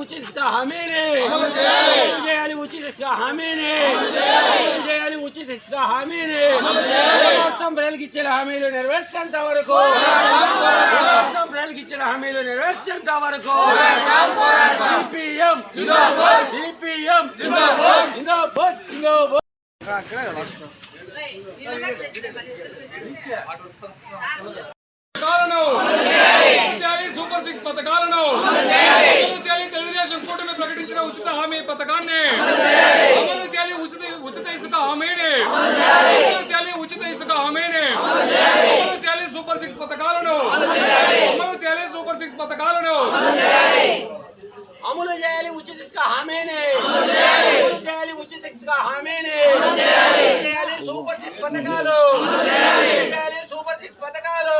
అందించాలి ఉచిత హామీని. అమలు చేయాలి ఉచిత హామీని. అమలు చేయాలి ఉచిత హామీని. మొత్తం ప్రజలకు ఇచ్చిన హామీలు నెరవేర్చేంత వరకు. మొత్తం ప్రజలకు ఇచ్చిన హామీలు నెరవేర్చేంత వరకు. సిపిఎం. సిపిఎం. జిందాబాద్ జిందాబాద్. చేయాలి సూపర్ సిక్స్ పథకాలను అమలు చేయాలి. తెలుగుదేశం కూటమి ప్రకటించిన ఉచిత హామీ పథకాన్ని. అమలు చేయాలి. ఉచిత ఉచిత ఇసుక హామీని. అమలు చేయాలి. ఉచిత ఇసుక హామీని. అమలు చేయాలి. సూపర్ సిక్స్ పథకాలను. అమలు చేయాలి సూపర్ సిక్స్ పథకాలను అమలు చేయాలి ఉచిత ఇసుక హామీని అమలు చేయాలి ఉచిత ఇసుక హామీని అమలు చేయాలి సూపర్ సిక్స్ పథకాలు అమలు చేయాలి సూపర్ సిక్స్ పథకాలు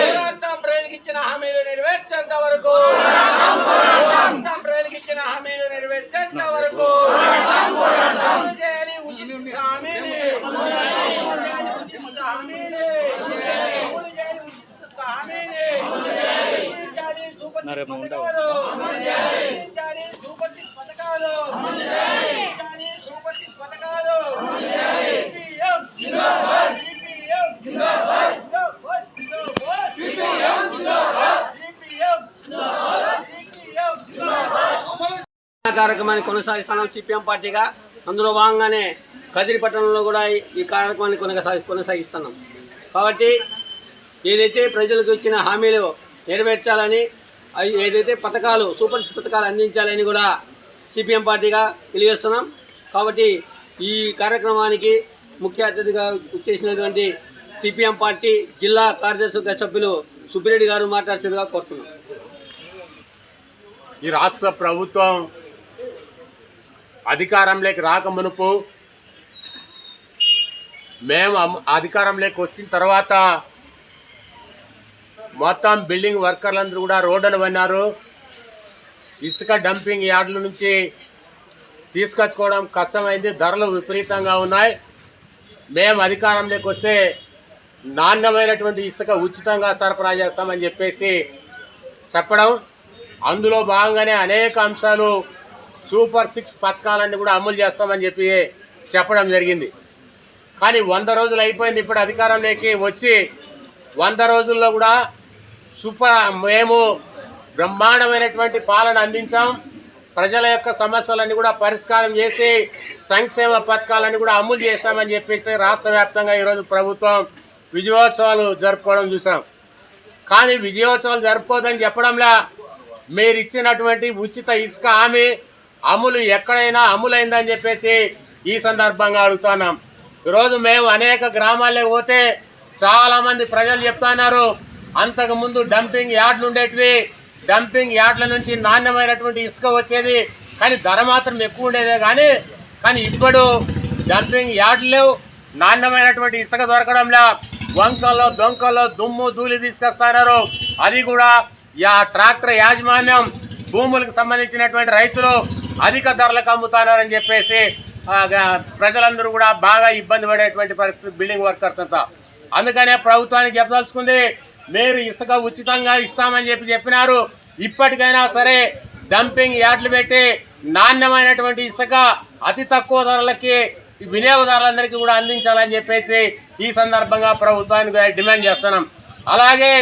పోరాటం ప్రజలకు ఇచ్చిన హామీలు నెరవేర్చేంత వరకు పోరాటం ప్రజలకు ఇచ్చిన హామీలు నెరవేర్చేంత వరకు అమలు చేయాలి ఉచిత ఇసుక హామీని అమలు చేయాలి ఉచిత ఇసుక హామీని అమలు చేయాలి ఉచిత ఇసుక హామీని అందించాలి సూపర్ సిక్స్ పథకాలు అందించాలి సూపర్ సిక్స్ పథకాలు అందించాలి సూపర్ సిక్స్ పథకాలు సిపిఎం జిందాబాద్ సిపిఎం జిందాబాద్ జిందాబాద్ జిందాబాద్ సిపిఎం జిందాబాద్ సిపిఎం జిందాబాద్ సిపిఎం జిందాబాద్ కార్యక్రమాన్ని కొనసాగిస్తాం సిపిఎం పార్టీగా అందులో భాగంగానే కదిరి పట్టణంలో కూడా ఈ- కార్యక్రమాన్ని కొనసాగి కొనసాగిస్తున్నాం. కాబట్టి ఏదైతే ప్రజలకు ఇచ్చిన హామీలు నెరవేర్చాలని అవి ఏదైతే పథకాలు సూపర్ పథకాలు అందించాలని కూడా సిపిఎం పార్టీగా తెలియజేస్తున్నాం. కాబట్టి ఈ కార్యక్రమానికి ముఖ్య అతిథిగా చేసినటువంటి సిపిఎం పార్టీ జిల్లా కార్యదర్శి సభ్యులు సుబ్బిరెడ్డి గారు మాట్లాడుతుందిగా కోరుతున్నాం. ఈ రాష్ట్ర ప్రభుత్వం అధికారంలోకి రాక మునుపు మేము అధికారంలోకి వచ్చిన తర్వాత మొత్తం బిల్డింగ్ వర్కర్లందరూ కూడా రోడ్డును పన్నారు ఇసుక డంపింగ్ యార్డుల నుంచి తీసుకొచ్చుకోవడం కష్టమైంది. ధరలు విపరీతంగా ఉన్నాయి. మేము అధికారంలోకి వస్తే నాణ్యమైనటువంటి ఇసుక ఉచితంగా సరఫరా చేస్తామని చెప్పేసి చెప్పడం. అందులో భాగంగానే అనేక అంశాలు సూపర్ సిక్స్ పథకాలన్నీ కూడా అమలు చేస్తామని చెప్పి చెప్పడం జరిగింది. కానీ వంద రోజులు అయిపోయింది ఇప్పుడు అధికారంలోకి వచ్చి వంద రోజుల్లో కూడా సూపర్ మేము బ్రహ్మాండమైనటువంటి పాలన అందించాం. ప్రజల యొక్క సమస్యలన్నీ కూడా పరిష్కారం చేసి సంక్షేమ పథకాలన్నీ కూడా అమలు చేస్తామని చెప్పేసి రాష్ట్ర వ్యాప్తంగా ఈరోజు ప్రభుత్వం విజయోత్సవాలు జరుపుకోవడం చూసాం. కానీ విజయోత్సవాలు జరుపుకోదని చెప్పడంలా మీరు ఇచ్చినటువంటి ఉచిత ఇసుక హామీ అమలు ఎక్కడైనా అమలైందని చెప్పేసి ఈ సందర్భంగా అడుగుతున్నాం. ఈరోజు మేము అనేక గ్రామాలకు పోతే చాలామంది ప్రజలు చెప్తున్నారు అంతకుముందు డంపింగ్ యార్డ్లు ఉండేటివి డంపింగ్ యార్డ్ల నుంచి నాణ్యమైనటువంటి ఇసుక వచ్చేది కానీ ధర మాత్రం ఎక్కువ ఉండేదే కానీ కానీ ఇప్పుడు డంపింగ్ యార్డ్లు లేవు నాణ్యమైనటువంటి ఇసుక దొరకడంలా వంకల్లో దొంకల్లో దుమ్ము ధూళి తీసుకొస్తున్నారు అది కూడా యా ట్రాక్టర్ యాజమాన్యం భూములకు సంబంధించినటువంటి రైతులు అధిక ధరలకు అమ్ముతున్నారని చెప్పేసి ప్రజలందరూ కూడా బాగా ఇబ్బంది పడేటువంటి పరిస్థితి బిల్డింగ్ వర్కర్స్ అంతా. అందుకనే ప్రభుత్వానికి చెప్పదలుచుకుంది మీరు ఇసుక ఉచితంగా ఇస్తామని చెప్పి చెప్పినారు. ఇప్పటికైనా సరే డంపింగ్ యార్డ్లు పెట్టి నాణ్యమైనటువంటి ఇసుక అతి తక్కువ ధరలకి వినియోగదారులందరికీ కూడా అందించాలని చెప్పేసి ఈ సందర్భంగా ప్రభుత్వానికి డిమాండ్ చేస్తున్నాం. అలాగే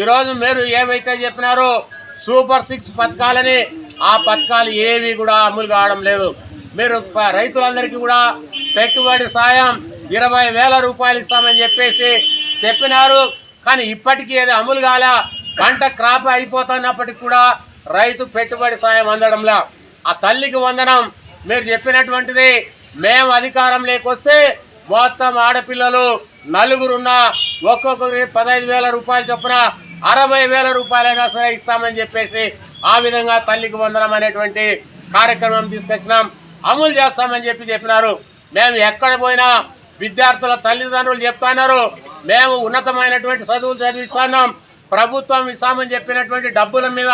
ఈరోజు మీరు ఏవైతే చెప్పినారో సూపర్ సిక్స్ పథకాలని ఆ పథకాలు ఏవి కూడా అమలు కావడం లేదు. మీరు రైతులందరికీ కూడా పెట్టుబడి సాయం ఇరవై వేల రూపాయలు ఇస్తామని చెప్పేసి చెప్పినారు. కానీ ఇప్పటికీ అది అమలు కాల. పంట క్రాప్ అయిపోతున్నప్పటికి కూడా రైతు పెట్టుబడి సాయం అందడంలా. ఆ తల్లికి వందనం. మీరు చెప్పినటువంటిది మేము అధికారం లేకొస్తే మొత్తం ఆడపిల్లలు నలుగురున్న ఒక్కొక్కరికి పదహైదు వేల రూపాయలు చొప్పున అరవై వేల రూపాయలైనా సరే ఇస్తామని చెప్పేసి ఆ విధంగా తల్లికి వందనం అనేటువంటి కార్యక్రమం తీసుకొచ్చినాం. అమలు చేస్తామని చెప్పి చెప్పినారు. మేము ఎక్కడ పోయినా విద్యార్థుల తల్లిదండ్రులు చెప్తున్నారు మేము ఉన్నతమైనటువంటి చదువులు చదివిస్తున్నాం. ప్రభుత్వం ఇస్తామని చెప్పినటువంటి డబ్బుల మీద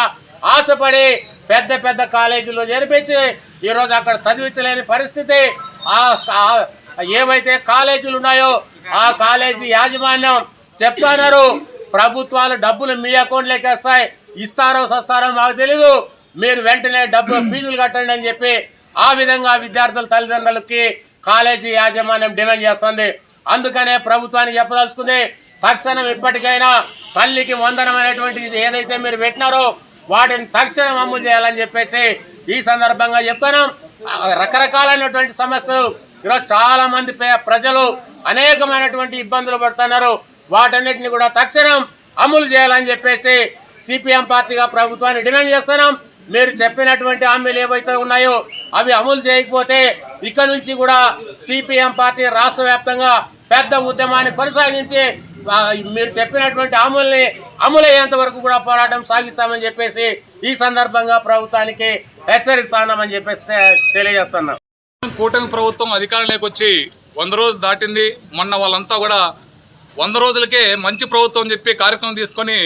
ఆశపడి పెద్ద పెద్ద కాలేజీలో జరిపించి ఈరోజు అక్కడ చదివించలేని పరిస్థితి. ఆ ఏవైతే కాలేజీలు ఉన్నాయో ఆ కాలేజీ యాజమాన్యం చెప్తున్నారు ప్రభుత్వాలు డబ్బులు మీ అకౌంట్లోకి వస్తాయి. ఇస్తారో సస్తారో మాకు తెలీదు. మీరు వెంటనే డబ్బు ఫీజులు కట్టండి అని చెప్పి ఆ విధంగా విద్యార్థుల తల్లిదండ్రులకి కాలేజీ యాజమాన్యం డిమాండ్ చేస్తుంది. అందుకనే ప్రభుత్వానికి చెప్పదలుచుకుంది తక్షణం ఇప్పటికైనా తల్లికి వందనమైనటువంటి ఇది ఏదైతే మీరు పెట్టినారో వాటిని తక్షణం అమలు చేయాలని చెప్పేసి ఈ సందర్భంగా చెప్తాను రకరకాలైనటువంటి సమస్యలు ఈరోజు చాలా మంది పే- ప్రజలు అనేకమైనటువంటి ఇబ్బందులు పడుతున్నారు. వాటన్నిటిని కూడా తక్షణం అమలు చేయాలని చెప్పేసి సిపిఎం పార్టీగా ప్రభుత్వాన్ని డిమాండ్ చేస్తున్నాం. మీరు చెప్పినటువంటి హామీలు ఏవైతే ఉన్నాయో అవి అమలు చేయకపోతే ఇక నుంచి కూడా సిపిఎం పార్టీ రాష్ట్ర వ్యాప్తంగా పెద్ద ఉద్యమాన్ని కొనసాగించి మీరు చెప్పినటువంటి హామీల్ని అమలు అయ్యేంత వరకు కూడా పోరాటం సాగిస్తామని చెప్పేసి ఈ సందర్భంగా ప్రభుత్వానికి హెచ్చరిస్తామని చెప్పేసి తె- తెలియజేస్తున్నాం. కూటమి ప్రభుత్వం అధికారంలోకి వచ్చి వంద రోజులు దాటింది. మొన్న వాళ్ళంతా కూడా వంద రోజులకే మంచి ప్రభుత్వం చెప్పి కార్యక్రమం తీసుకొని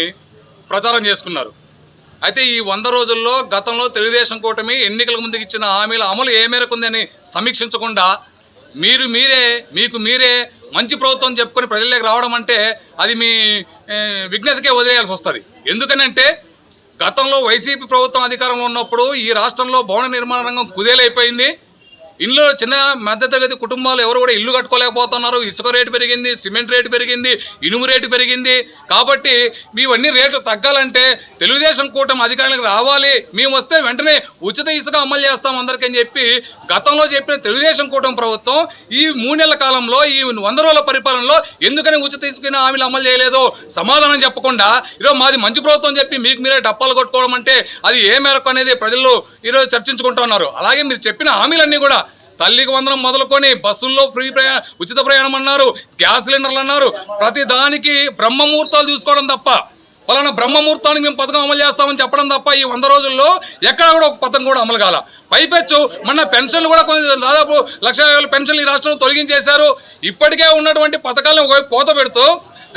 ప్రచారం చేసుకున్నారు. అయితే ఈ వంద రోజుల్లో గతంలో తెలుగుదేశం కూటమి ఎన్నికల ముందుకు ఇచ్చిన హామీల అమలు ఏ మేరకు ఉందని సమీక్షించకుండా మీరు మీరే మీకు మీరే మంచి ప్రభుత్వం చెప్పుకొని ప్రజల్లోకి రావడం అంటే అది మీ విజ్ఞతకే వదిలేయాల్సి వస్తుంది. ఎందుకనంటే గతంలో వైసీపీ ప్రభుత్వం అధికారంలో ఉన్నప్పుడు ఈ రాష్ట్రంలో భవన నిర్మాణ రంగం కుదేలైపోయింది. ఇల్లు చిన్న మధ్యతరగతి కుటుంబాలు ఎవరు కూడా ఇల్లు కట్టుకోలేకపోతున్నారు. ఇసుక రేటు పెరిగింది సిమెంట్ రేటు పెరిగింది ఇనుము రేటు పెరిగింది. కాబట్టి ఇవన్నీ రేట్లు తగ్గాలంటే తెలుగుదేశం కూటమి అధికారులకు రావాలి. మేము వస్తే వెంటనే ఉచిత ఇసుక అమలు చేస్తాం అందరికీ అని చెప్పి గతంలో చెప్పిన తెలుగుదేశం కూటమి ప్రభుత్వం ఈ మూడు నెలల కాలంలో ఈ వంద రోజుల పరిపాలనలో ఎందుకని ఉచిత ఇసుక హామీలు అమలు చేయలేదో? సమాధానం చెప్పకుండా ఈరోజు మాది మంచి ప్రభుత్వం చెప్పి మీకు మీరే డప్పాలు కొట్టుకోవడం అంటే అది ఏ మేరకు అనేది ప్రజలు ఈరోజు చర్చించుకుంటున్నారు అలాగే మీరు చెప్పిన హామీలన్నీ కూడా తల్లికి వందనం మొదలుకొని బస్సుల్లో ఫ్రీ ప్రయాణం ఉచిత ప్రయాణం అన్నారు గ్యాస్ సిలిండర్లు అన్నారు. ప్రతి దానికి బ్రహ్మముహూర్తాలు చూసుకోవడం తప్ప పలానా బ్రహ్మముహూర్తానికి మేము పథకం అమలు చేస్తామని చెప్పడం తప్ప ఈ వంద రోజుల్లో ఎక్కడ కూడా ఒక పథకం కూడా అమలు కాల. పైపెచ్చు మన పెన్షన్లు కూడా కొన్ని దాదాపు లక్ష పెన్షన్లు ఈ రాష్ట్రంలో తొలగించేశారు. ఇప్పటికే ఉన్నటువంటి పథకాలను ఒకవైపు కోత పెడుతూ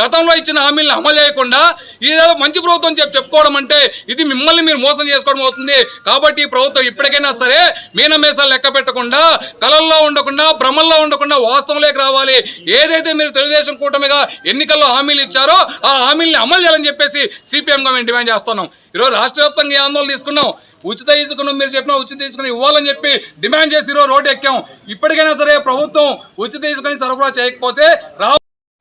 గతంలో ఇచ్చిన హామీలను అమలు చేయకుండా ఇదేదో మంచి ప్రభుత్వం చెప్పి చెప్పుకోవడం అంటే ఇది మిమ్మల్ని మీరు మోసం చేసుకోవడం అవుతుంది. కాబట్టి ఈ ప్రభుత్వం ఇప్పటికైనా సరే మీనమేసాలు లెక్క పెట్టకుండా కళల్లో ఉండకుండా భ్రమల్లో ఉండకుండా వాస్తవంలోకి రావాలి. ఏదైతే మీరు తెలుగుదేశం కూటమిగా ఎన్నికల్లో హామీలు ఇచ్చారో ఆ హామీలని అమలు చేయాలని చెప్పేసి సిపిఎంగా మేము డిమాండ్ చేస్తున్నాం. ఈరోజు రాష్ట్ర వ్యాప్తంగా ఆందోళన తీసుకున్నాం? ఉచిత ఇసుకను మీరు చెప్పిన ఉచిత ఇసుకను ఇవ్వాలని చెప్పి డిమాండ్ చేసి ఈరోజు రోడ్డు ఎక్కాం. ఇప్పటికైనా సరే ప్రభుత్వం ఉచిత ఇసుకని సరఫరా చేయకపోతే రా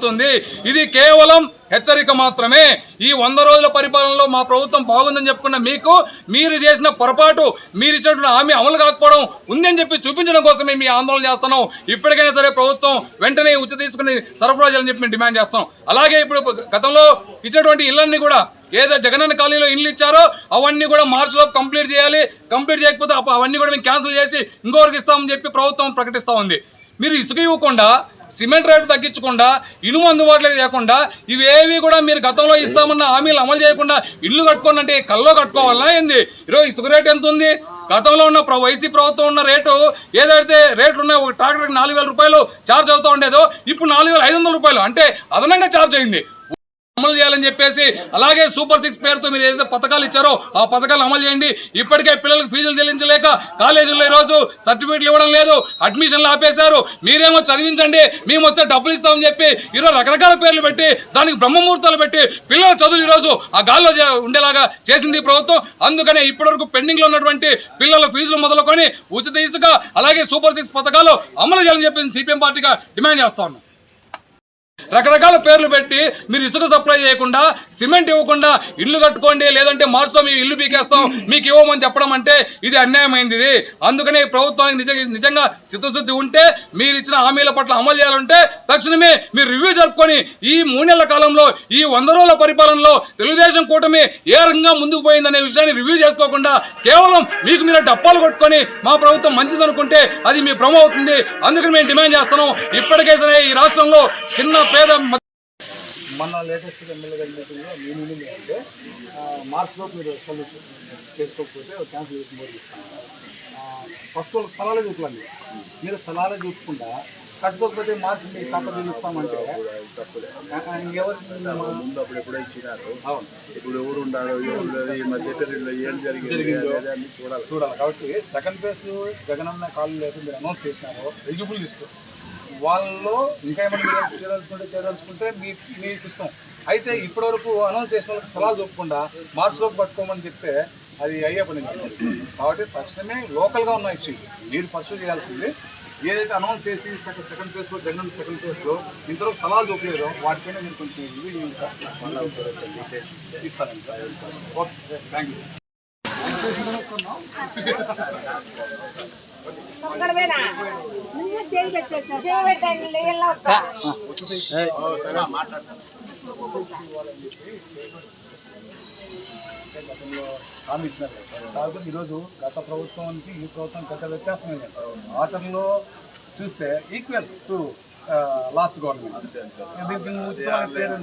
ఉంది ఇది కేవలం హెచ్చరిక మాత్రమే. ఈ వంద రోజుల పరిపాలనలో మా ప్రభుత్వం బాగుందని చెప్పుకున్న మీకు మీరు చేసిన పొరపాటు మీరు ఇచ్చినటువంటి హామీ అమలు కాకపోవడం ఉందని చెప్పి చూపించడం కోసమే మీ ఆందోళన చేస్తున్నాం. ఇప్పటికైనా సరే ప్రభుత్వం వెంటనే ఉచిత తీసుకుని సరఫరా చేయాలని చెప్పి మేము డిమాండ్ చేస్తాం. అలాగే ఇప్పుడు గతంలో ఇచ్చినటువంటి ఇళ్ళన్నీ కూడా ఏదో జగనన్న కాలనీలో ఇల్లు ఇచ్చారో అవన్నీ కూడా మార్చిలో కంప్లీట్ చేయాలి. కంప్లీట్ చేయకపోతే అవన్నీ కూడా మేము క్యాన్సిల్ చేసి ఇంకొకరికి ఇస్తామని చెప్పి ప్రభుత్వం ప్రకటిస్తూ ఉంది. మీరు ఇసుక ఇవ్వకుండా సిమెంట్ రేటు తగ్గించకుండా ఇనుము అందుబాటులో లేకుండా ఇవేవి కూడా మీరు గతంలో ఇస్తామన్న హామీలు అమలు చేయకుండా ఇల్లు కట్టుకోండి అంటే కల్లో కట్టుకోవాలా ఏంది? ఈరోజు ఇసుక రేటు ఎంత ఉంది? గతంలో ఉన్న ప్ర- వైసీ ప్రభుత్వం ఉన్న రేటు ఏదైతే రేట్లు ఉన్నాయో ఒక ట్రాక్టర్కి నాలుగు వేల రూపాయలు ఛార్జ్ అవుతూ ఉండేదో ఇప్పుడు నాలుగు వేల ఐదు వందల రూపాయలు. అంటే అదనంగా ఛార్జ్ అయింది. అమలు చేయాలని చెప్పేసి అలాగే సూపర్ సిక్స్ పేరుతో మీరు ఏదైతే పథకాలు ఇచ్చారో ఆ పథకాలు అమలు చేయండి. ఇప్పటికే పిల్లలకు ఫీజులు చెల్లించలేక కాలేజీల్లో ఈరోజు సర్టిఫికేట్లు ఇవ్వడం లేదు. అడ్మిషన్లు ఆపేశారు. మీరేమో చదివించండి. మేము వస్తే డబ్బులు ఇస్తామని చెప్పి ఈరోజు రకరకాల పేర్లు పెట్టి దానికి బ్రహ్మముహూర్తాలు పెట్టి పిల్లల చదువులు ఈరోజు ఆ గాల్లో ఉండేలాగా చేసింది ప్రభుత్వం. అందుకనే ఇప్పటివరకు పెండింగ్లో ఉన్నటువంటి పిల్లల ఫీజులు మొదలుకొని ఉచిత ఇసుక అలాగే సూపర్ సిక్స్ పథకాలు అమలు చేయాలని చెప్పి సిపిఎం పార్టీగా డిమాండ్ చేస్తా ఉన్నాం. రకరకాల పేర్లు పెట్టి మీరు ఇసుక సప్లై చేయకుండా సిమెంట్ ఇవ్వకుండా ఇల్లు కట్టుకోండి లేదంటే మార్చిలో మీ ఇల్లు పీకేస్తాం మీకు ఇవ్వమని చెప్పడం అంటే ఇది అన్యాయమైంది ఇది. అందుకనే ప్రభుత్వానికి నిజ నిజంగా చిత్తశుద్ధి ఉంటే మీరు ఇచ్చిన హామీల పట్ల అమలు చేయాలంటే తక్షణమే మీరు రివ్యూ జరుపుకొని ఈ మూడు కాలంలో ఈ వంద రోజుల పరిపాలనలో తెలుగుదేశం కూటమి ఏ రకంగా ముందుకు పోయిందనే విషయాన్ని రివ్యూ చేసుకోకుండా కేవలం మీకు మీరు డప్పాలు కొట్టుకొని మా ప్రభుత్వం మంచిదనుకుంటే అది మీ భ్రమ అవుతుంది. అందుకని మేము డిమాండ్ చేస్తున్నాం. ఇప్పటికే సరే ఈ రాష్ట్రంలో చిన్న పేద మ- మొన్న లేటెస్ట్ ఎమ్మెల్యే గారి మీటింగ్లో మీ మీటింగ్ అంటే మార్చిలో మీరు సొల్యూషన్ చేసుకోకపోతే క్యాన్సిల్ చేసి మోడీ ఇస్తాను ఫస్ట్ వాళ్ళకి స్థలాలే చూపండి మీరు స్థలాలే చూపకుండా కట్టుకోకపోతే మార్చి చూపిస్తామంటే ఆ, ఇంకెవరు ముందు అప్పుడు ఎప్పుడో ఇచ్చినారు. ఇప్పుడు ఎవరు ఈ మధ్య పీరియడ్లో ఏం జరిగింది చూడాలి. చూడాలి. కాబట్టి సెకండ్ ఫేజ్ జగనన్న కాలు లేదు మీరు అనౌన్స్ చేసినారు ఎలిజిబుల్ లిస్ట్ వాళ్ళలో ఇంకా ఏమైనా మీరు చేయదలుచుకుంటే చేయదలుచుకుంటే మీ మీ సిస్టమ్ అయితే ఇప్పటివరకు అనౌన్స్ చేసిన వాళ్ళకి స్థలాలు చూపకుండా మార్చిలోకి పట్టుకోమని చెప్తే అది అయ్యే పని కాబట్టి తక్షణమే లోకల్గా ఉన్న ఇష్యూ మీరు పర్సూ చేయాల్సింది ఏదైతే అనౌన్స్ చేసి సెకండ్ సెకండ్ ప్లేస్లో జగన్ సెకండ్ ఫేజ్లో ఇంతలో స్థలాలు చూపలేదో వాటిపైన మీరు కొంచెం ఇది sir sir okay thank you sir. హామీ ఇచ్చినారు కదా కాబట్టి ఈరోజు గత ప్రభుత్వానికి ఈ ప్రభుత్వం గత వ్యత్యాసం ఏంటంటే ఆచరణలో చూస్తే ఈక్వల్ టు లాస్ట్ గవర్నమెంట్ దీనికి ఉచితమైన పేరు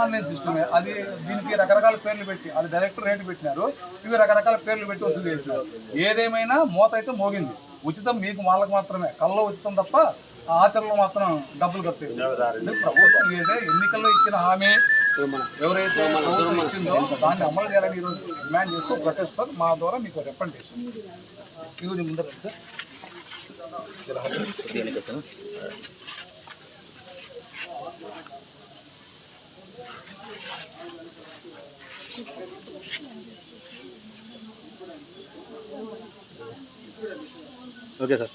ఆన్లైన్ సిస్టమే అది దీనికి రకరకాల పేర్లు పెట్టి అది డైరెక్ట్ రేటు పెట్టినారు. ఇవి రకరకాల పేర్లు పెట్టి వసూలు చేసినారు. ఏదేమైనా మోత అయితే మోగింది. ఉచితం మీకు వాళ్ళకి మాత్రమే. కళ్ళలో ఉచితం తప్ప ఆ ఆచరణలో మాత్రం డబ్బులు ఖర్చు ప్రభుత్వం ఏదైతే ఎన్నికల్లో ఇచ్చిన హామీ ఎవరైతే ప్రభుత్వం ఇచ్చిందో దాన్ని అమలు చేయాలని ఈరోజు డిమాండ్ చేస్తూ ప్రొటెస్ట్ సార్. మా ద్వారా మీకు రికమెండేషన్ ఈరోజు ముందర సార్. Okay sir